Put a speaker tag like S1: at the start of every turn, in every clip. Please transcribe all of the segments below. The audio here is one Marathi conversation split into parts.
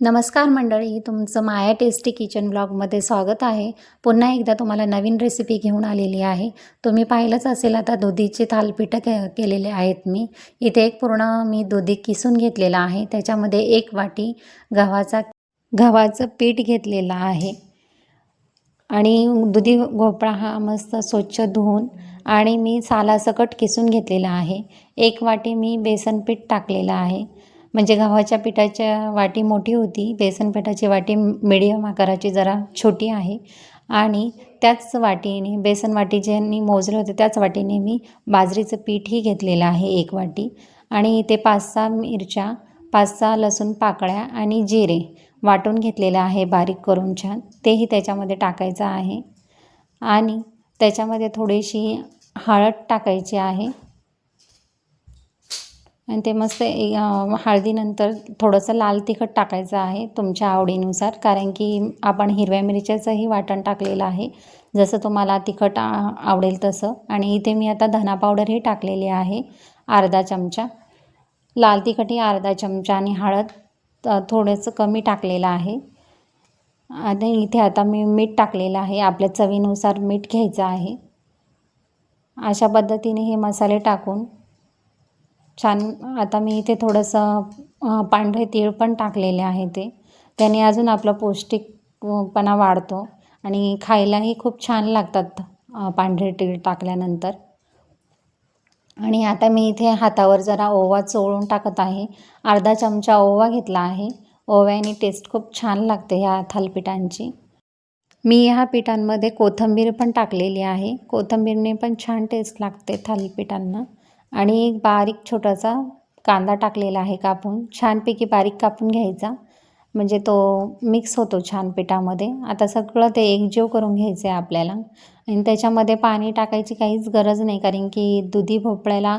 S1: नमस्कार मंडळी तुमचं माया टेस्टी किचन ब्लॉगमध्ये स्वागत आहे. पुन्हा एकदा तुम्हाला नवीन रेसिपी घेऊन आलेली आहे. तुम्ही पाहिलंच असेल आता दुधीचे थालपीठं के केलेले आहेत मी. इथे एक पूर्ण मी दुधी किसून घेतलेला आहे. त्याच्यामध्ये एक वाटी गव्हाचा गव्हाचं पीठ घेतलेलं आहे. आणि दुधी भोपळा हा मस्त स्वच्छ धुवून आणि मी सालासकट किसून घेतलेला आहे. एक वाटी मी बेसन पीठ टाकलेलं आहे. म्हणजे गव्हाच्या पिठाच्या वाटी मोठी होती बेसन पिठाची वाटी मिडियम आकाराची जरा छोटी आहे. आणि त्याच वाटीने बेसन वाटी ज्यांनी मोजले होते त्याच वाटीने मी बाजरीचं पीठही घेतलेलं आहे एक वाटी. आणि इथे पाच सहा मिरच्या पाच सहा लसूण पाकळ्या आणि जिरे वाटून घेतलेलं आहे बारीक करून छान. तेही त्याच्यामध्ये टाकायचं आहे. आणि त्याच्यामध्ये थोडीशी हळद टाकायची आहे. आणि ते मस्त हळदीनंतर थोडंसं लाल तिखट टाकायचं आहे तुमच्या आवडीनुसार. कारण की आपण हिरव्या मिरच्याचंही वाटण टाकलेलं आहे. जसं तुम्हाला तिखट आवडेल तसं. आणि इथे मी आता धना पावडरही टाकलेली आहे अर्धा चमचा. लाल तिखटही अर्धा चमचा आणि हळद थोडंसं कमी टाकलेलं आहे. आणि इथे आता मी मीठ टाकलेलं आहे. आपल्या चवीनुसार मीठ घ्यायचं आहे. अशा पद्धतीने हे मसाले टाकून छान आता मी इथे थोडंसं पांढरे तीळ पण टाकलेले आहे ते. त्याने अजून आपलं पौष्टिकपणा वाढतो आणि खायलाही खूप छान लागतात पांढरे तीळ टाकल्यानंतर. आणि आता मी इथे हातावर जरा ओवा चोळून टाकत आहे. अर्धा चमचा ओवा घेतला आहे. ओव्याने टेस्ट खूप छान लागते ह्या थालपिठांची. मी ह्या पिठांमध्ये कोथिंबीर पण टाकलेली आहे. कोथिंबीरने पण छान टेस्ट लागते थालपिठांना. आणि एक बारीक छोटासा कांदा टाकलेला आहे कापून. छानपैकी बारीक कापून घ्यायचा. म्हणजे तो मिक्स होतो छान पिठामध्ये. आता सगळं ते एकजीव करून घ्यायचं आहे आपल्याला. आणि त्याच्यामध्ये पाणी टाकायची काहीच गरज नाही कारण की दुधी भोपळ्याला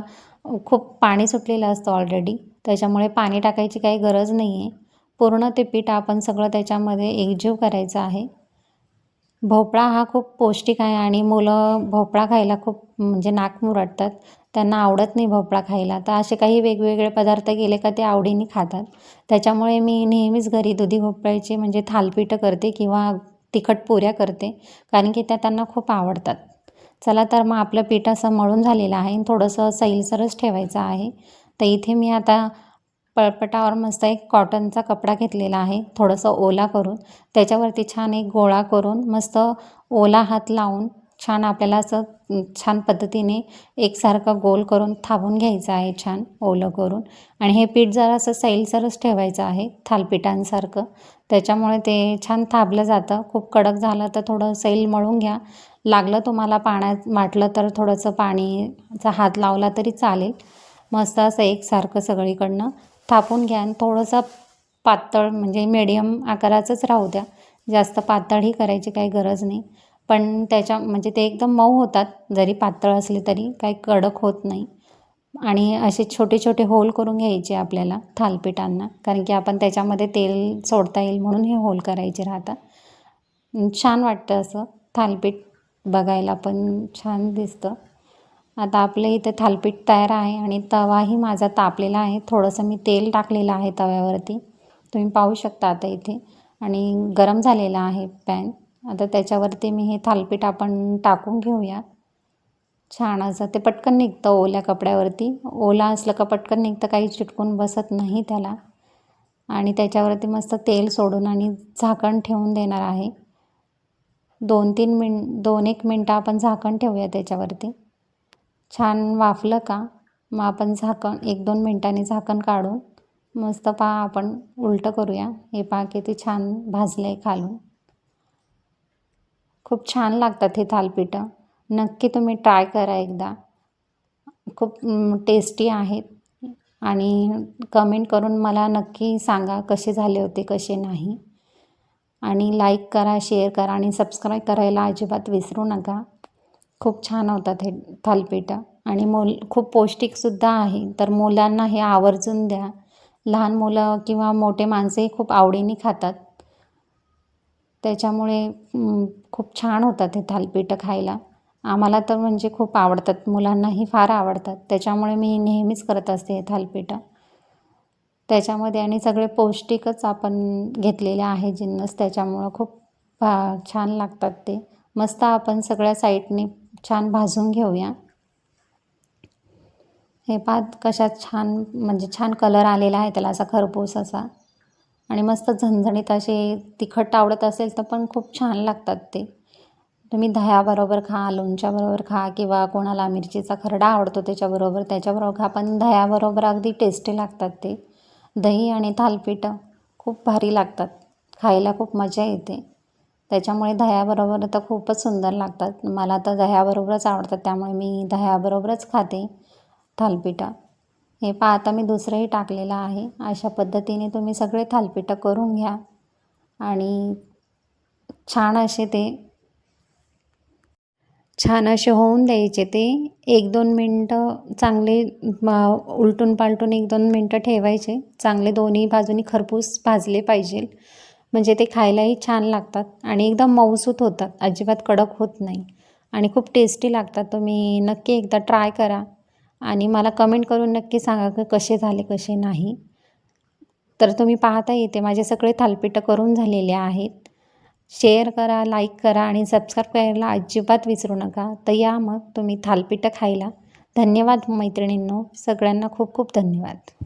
S1: खूप पाणी सुटलेलं असतं ऑलरेडी त्याच्यामुळे पाणी टाकायची काही गरज नाही आहे पूर्ण ते पीठ आपण सगळं त्याच्यामध्ये एकजीव करायचं आहे. भोपळा हा खूप पौष्टिक आहे आणि मुलं भोपळा खायला खूप म्हणजे नाक मुरडतात त्यांना आवडत नाही भोपळा खायला. तर असे काही वेगवेगळे पदार्थ केले का ते आवडीने खातात. त्याच्यामुळे मी नेहमीच घरी दुधी भोपळ्याचे म्हणजे थालपीठं करते किंवा तिखट पुऱ्या करते कारण की त्या त्यांना खूप आवडतात. चला तर मग आपलं पीठ असं मळून झालेलं आहे थोडंसं सैलसरच ठेवायचं आहे. तर इथे मी आता पळपटावर मस्त एक कॉटनचा कपडा घेतलेला आहे. थोडंसं ओला करून त्याच्यावरती छान एक गोळा करून मस्त ओला हात लावून छान आपल्याला असं छान पद्धतीने एकसारखं गोल करून थांबून घ्यायचं आहे छान ओलं करून. आणि हे पीठ जरा असं सैलसरच ठेवायचं आहे थालपिठांसारखं. त्याच्यामुळे ते छान थाबलं जातं. खूप कडक झालं तर थोडं सैल मळून घ्या. लागलं तुम्हाला पाण्यात वाटलं तर थोडंसं पाणीचा हात लावला तरी चालेल. मस्त असं एकसारखं सगळीकडनं थापून घ्या आणि थोडंसं पातळ म्हणजे मीडियम आकाराचंच राहू द्या. जास्त पातळही करायची काही गरज नाही. पण त्याच्या म्हणजे ते एकदम मऊ होतात. जरी पातळ असले तरी काही कडक होत नाही. आणि असे छोटे छोटे होल करून घ्यायचे आपल्याला थालपीठांना. कारण की आपण त्याच्यामध्ये तेल सोडता येईल म्हणून हे होल करायचे राहतात. छान वाटतं असं. थालपीठ बघायला पण छान दिसतं. आता आपलं इथे थालपीठ तयार आहे आणि तवाही माझा तापलेला आहे. थोडंसं मी तेल टाकलेलं आहे तव्यावरती. तुम्ही पाहू शकता आता इथे. आणि गरम झालेला आहे पॅन. आता त्याच्यावरती मी हे थालपीठ आपण टाकून घेऊया. छान असं ते पटकन निघतं ओल्या कपड्यावरती. ओला असलं का पटकन निघतं काही चिटकून बसत नाही त्याला. आणि त्याच्यावरती मस्त तेल सोडून आणि झाकण ठेवून देणार आहे. दोन तीन मिन दोन एक मिनटं आपण झाकण ठेवूया त्याच्यावरती. छान वाफलं का मग आपण झाकण एक दोन मिनटांनी झाकण काढून मस्त पहा आपण उलटं करूया. हे पहा किती छान भाजलं आहे खालून. खूप छान लागतात हे थालपिठं. नक्की तुम्ही ट्राय करा एकदा. खूप टेस्टी आहेत. आणि कमेंट करून मला नक्की सांगा कसे झाले होते कसे नाही. आणि लाईक करा शेअर करा आणि सबस्क्राईब करायला अजिबात विसरू नका. खूप छान होतात हे थालपिठं. आणि मोल खूप पौष्टिकसुद्धा आहे. तर मुलांना हे आवर्जून द्या. लहान मुलं किंवा मोठे माणसंही खूप आवडीने खातात. त्याच्यामुळे खूप छान होतात हे थालपिठं खायला. आम्हाला तर म्हणजे खूप आवडतात मुलांनाही फार आवडतात. त्याच्यामुळे मी नेहमीच करत असते हे थालपिठं. त्याच्यामध्ये आणि सगळे पौष्टिकच आपण घेतलेले आहे जिन्नस त्याच्यामुळं खूप भा छान लागतात ते. मस्त आपण सगळ्या साईडने छान भाजून घेऊया. हे पात कशात छान म्हणजे छान कलर आलेला आहे त्याला असा खरपूस असा. आणि मस्त झणझणीत असे तिखट आवडत असेल तर पण खूप छान लागतात ते. तुम्ही दह्याबरोबर खा लोणच्याबरोबर खा किंवा कोणाला मिरचीचा खरडा आवडतो त्याच्याबरोबर त्याच्याबरोबर खा. पण दह्याबरोबर अगदी टेस्टी लागतात ते. दही आणि थालपीठं खूप भारी लागतात. खायला खूप मजा येते. त्याच्यामुळे दह्याबरोबर तर खूपच सुंदर लागतात. मला तर दह्याबरोबरच आवडतात त्यामुळे मी दह्याबरोबरच खाते. थालपिठं. हे पहा आता मी दुसरंही टाकलेलं आहे. अशा पद्धतीने तुम्ही सगळे थालपिठं करून घ्या. आणि छान असे ते छान असे होऊन द्यायचे ते. एक दोन मिनटं चांगले उलटून पालटून एक दोन मिनटं ठेवायचे. चांगले दोन्ही बाजूनी खरपूस भाजले पाहिजे. म्हणजे ते खायलाही छान लागतात आणि एकदम मऊसूत होतात. अजिबात कडक होत नाही. आणि खूप टेस्टी लागतात. तुम्ही नक्की एकदा ट्राय करा. आणि मला कमेंट करून नक्की सांगा की कसे झाले कसे नाही. तर तुम्ही पाहता येते माझे सगळे थालपीठं करून झालेले आहेत. शेअर करा लाईक करा आणि सबस्क्राईब करायला अजिबात विसरू नका. तर या मग तुम्ही थालपिटं खायला. धन्यवाद मैत्रिणींनो. सगळ्यांना खूप खूप धन्यवाद.